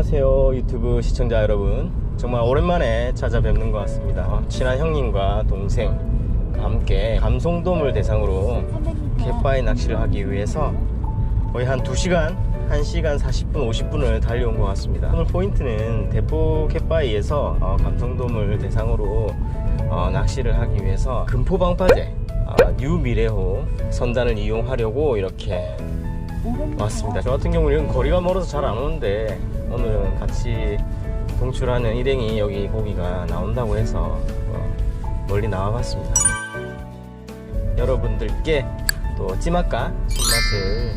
안녕하세요 유튜브 시청자 여러분. 정말 오랜만에 찾아뵙는 것 같습니다. 어, 친한 형님과 동생 함께 감송돔을 대상으로 갯바위 낚시를 하기 위해서 거의 한 2시간 1시간 40분 50분을 달려온 것 같습니다. 오늘 포인트는 대포 갯바위에서 어, 감성돔을 대상으로 어, 낚시를 하기 위해서 금포방파제 아, 뉴미래호 선단을 이용하려고 이렇게 왔습니다. 저 같은 경우는 거리가 멀어서 잘 안 오는데 오늘은 같이 동출하는 일행이 여기 고기가 나온다고 해서 어, 멀리 나와봤습니다. 여러분들께 또 찌맛과 손맛을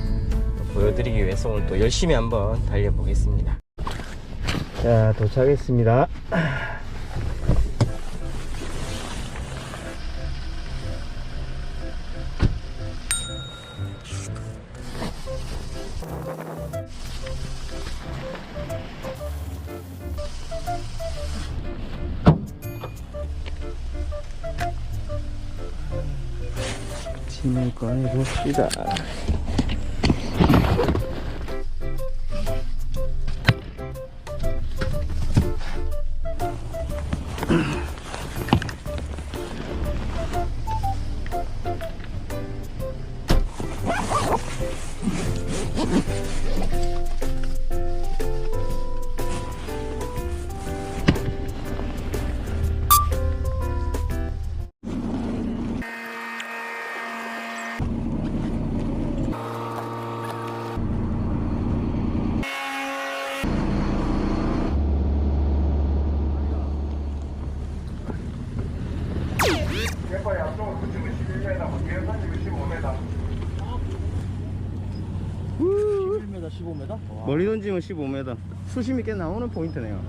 또 보여드리기 위해서 오늘 또 열심히 한번 달려보겠습니다. 자 도착했습니다. 짐을 꺼내봅시다. 왼발이 앞쪽으로 붙이면 11m, 뒤에 살리면 15m. 11m, 15m? 멀리 던지면 15m. 수심이 꽤 나오는 포인트네요.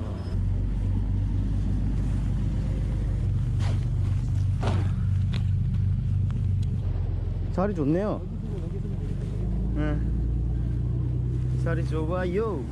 자리 좋네요. 네. 자리 좋아요.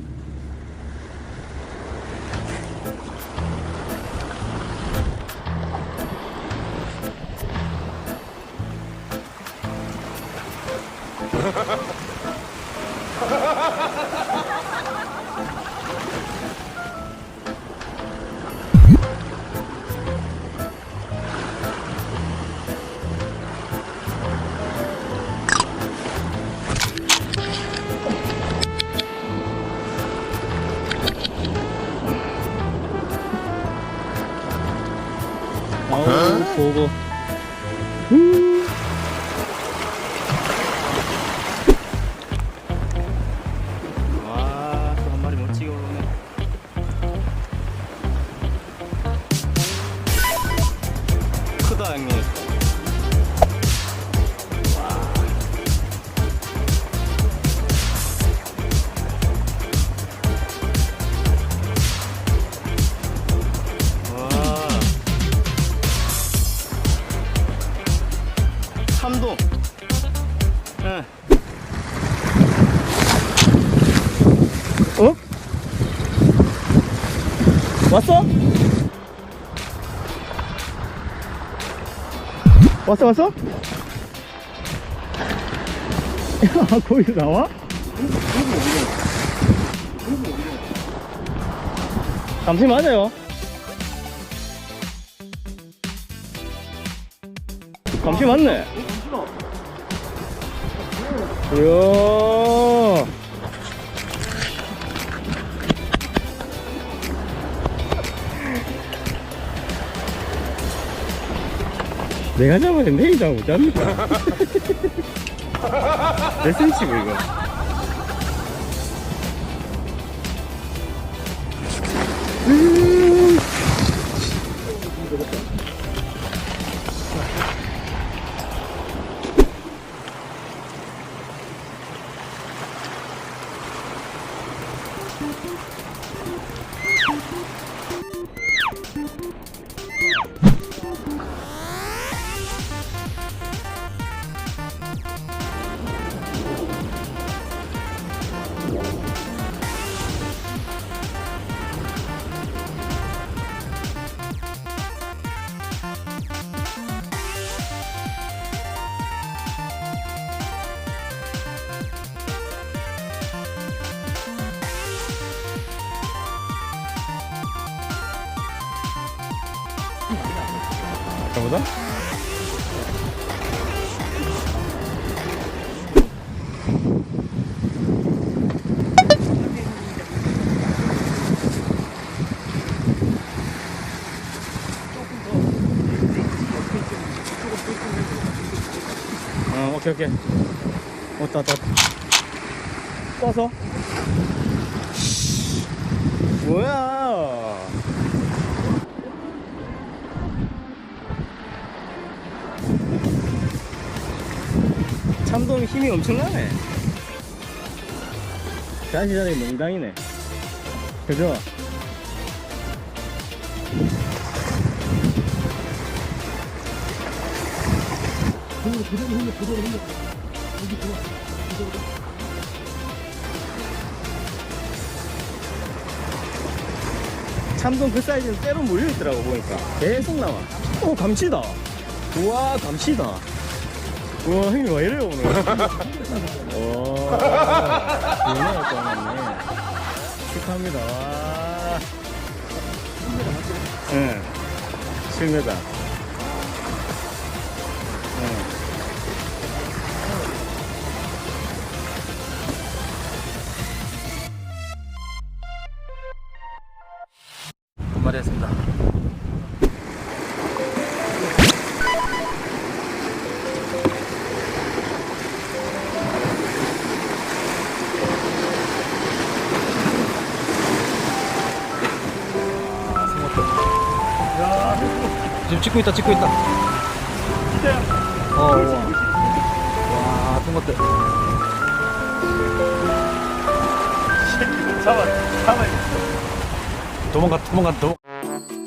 보고. 와, 왔어? 왔어 왔어? 야 거기서 나와? 잠시 맞아요 감시 맞네. 이야. 내가 잡았는데 이 잡못 잡니까? 몇 센치고 이거? 음. 가보자. 어, 오케이, 오케이. 왔다, 왔다, 왔다. 꺼서. 뭐야? 참돔 힘이 엄청나네. 가시자리 농당이네. 그죠? 참돔 그 사이즈는 때로 몰려있더라고 보니까 계속 나와 오 감치다 우와 감치다 우와 형님 왜 이래요 오늘 오 유명할 거 같네 축하합니다 와. 응 7m 응. 분말이 했습니다. 지금 찍고 있다, 찍고 있다. 어, 와, 통과대. 잡아, 잡아. 도망가, 도망가, 도망.